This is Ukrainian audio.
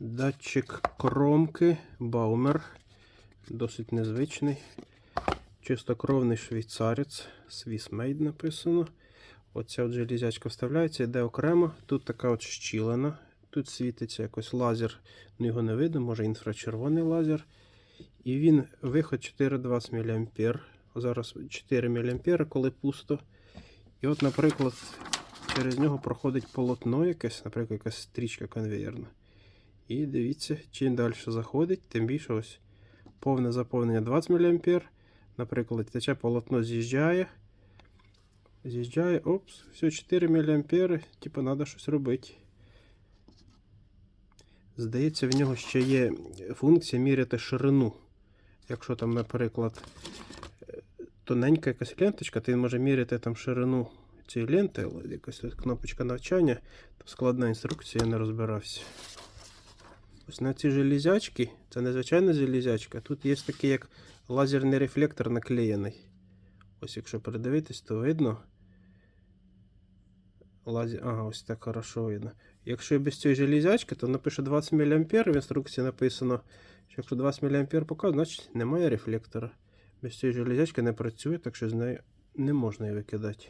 Датчик кромки Baumер. Досить незвичний. Чистокровний швейцарець. Swiss Made написано. Оця от железячка вставляється, йде окремо. Тут така от щілина. Тут світиться якось лазер, ну його не видно, може інфрачервоний лазер. І він виход 420 мА. Зараз 4 мА, коли пусто. І от, наприклад, через нього проходить полотно якесь, наприклад, якась стрічка конвеєрна. І дивіться, чим далі заходить, тим більше ось повне заповнення 20 мА. Наприклад, тече полотно з'їжджає. З'їжджає, опс, все 4 мА, типу треба щось робити. Здається, в нього ще є функція міряти ширину. Якщо там, наприклад, тоненька якась ленточка, то він може міряти там ширину цієї ленти, якась кнопочка навчання, там складна інструкція, я не розбирався. Ось на ці железячки, це не звичайна железячка, тут є такий як лазерний рефлектор наклеєний. Ось якщо передивитись, то видно. Лазер... Ага, ось так хорошо видно. Якщо без цієї железячки, то напише 20 мА, в інструкції написано, що якщо 20 мА показує, значить немає рефлектора. Без цієї железячки не працює, так що з нею не можна її викидати.